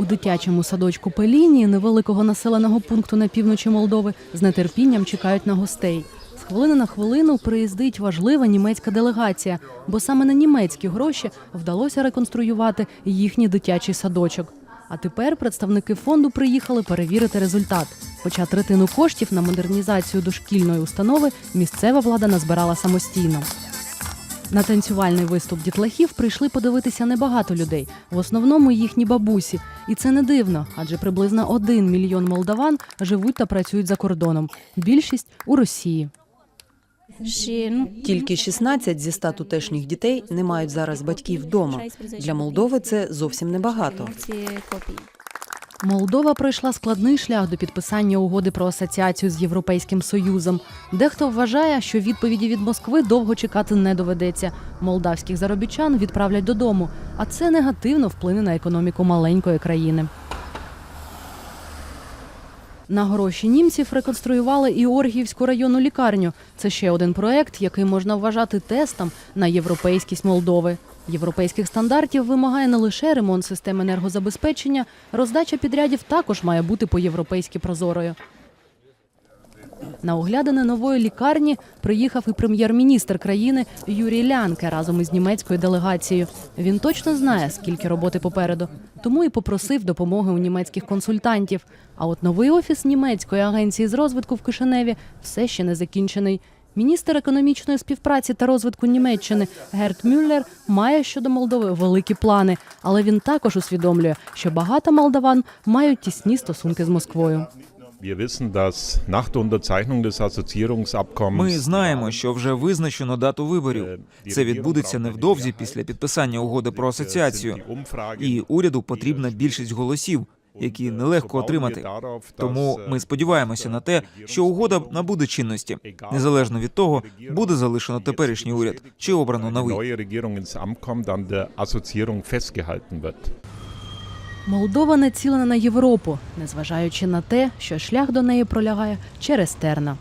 У дитячому садочку Пеліні невеликого населеного пункту на півночі Молдови з нетерпінням чекають на гостей. З хвилини на хвилину приїздить важлива німецька делегація, бо саме на німецькі гроші вдалося реконструювати їхній дитячий садочок. А тепер представники фонду приїхали перевірити результат. Хоча третину коштів на модернізацію дошкільної установи місцева влада назбирала самостійно. На танцювальний виступ дітлахів прийшли подивитися небагато людей, в основному їхні бабусі. І це не дивно, адже приблизно один мільйон молдаван живуть та працюють за кордоном. Більшість у Росії. Тільки 16 зі 100 тутешніх дітей не мають зараз батьків вдома. Для Молдови це зовсім небагато. Молдова пройшла складний шлях до підписання угоди про асоціацію з Європейським Союзом. Дехто вважає, що відповіді від Москви довго чекати не доведеться. Молдавських заробітчан відправлять додому, а це негативно вплине на економіку маленької країни. На гроші німців реконструювали і Оргіївську районну лікарню. Це ще один проект, який можна вважати тестом на європейськість Молдови. Європейських стандартів вимагає не лише ремонт систем енергозабезпечення, роздача підрядів також має бути по-європейськи прозорою. На оглядини нової лікарні приїхав і прем'єр-міністр країни Юрій Лянке разом із німецькою делегацією. Він точно знає, скільки роботи попереду, тому і попросив допомоги у німецьких консультантів. А от новий офіс німецької агенції з розвитку в Кишиневі все ще не закінчений. Міністр економічної співпраці та розвитку Німеччини Герт Мюллер має щодо Молдови великі плани, але він також усвідомлює, що багато молдаван мають тісні стосунки з Москвою. Ми знаємо, що вже визначено дату виборів. Це відбудеться невдовзі після підписання угоди про асоціацію. І уряду потрібна більшість голосів, які нелегко отримати. Тому ми сподіваємося на те, що угода набуде чинності, незалежно від того, буде залишено теперішній уряд чи обрано новий. Молдова націлена на Європу, незважаючи на те, що шлях до неї пролягає через терна.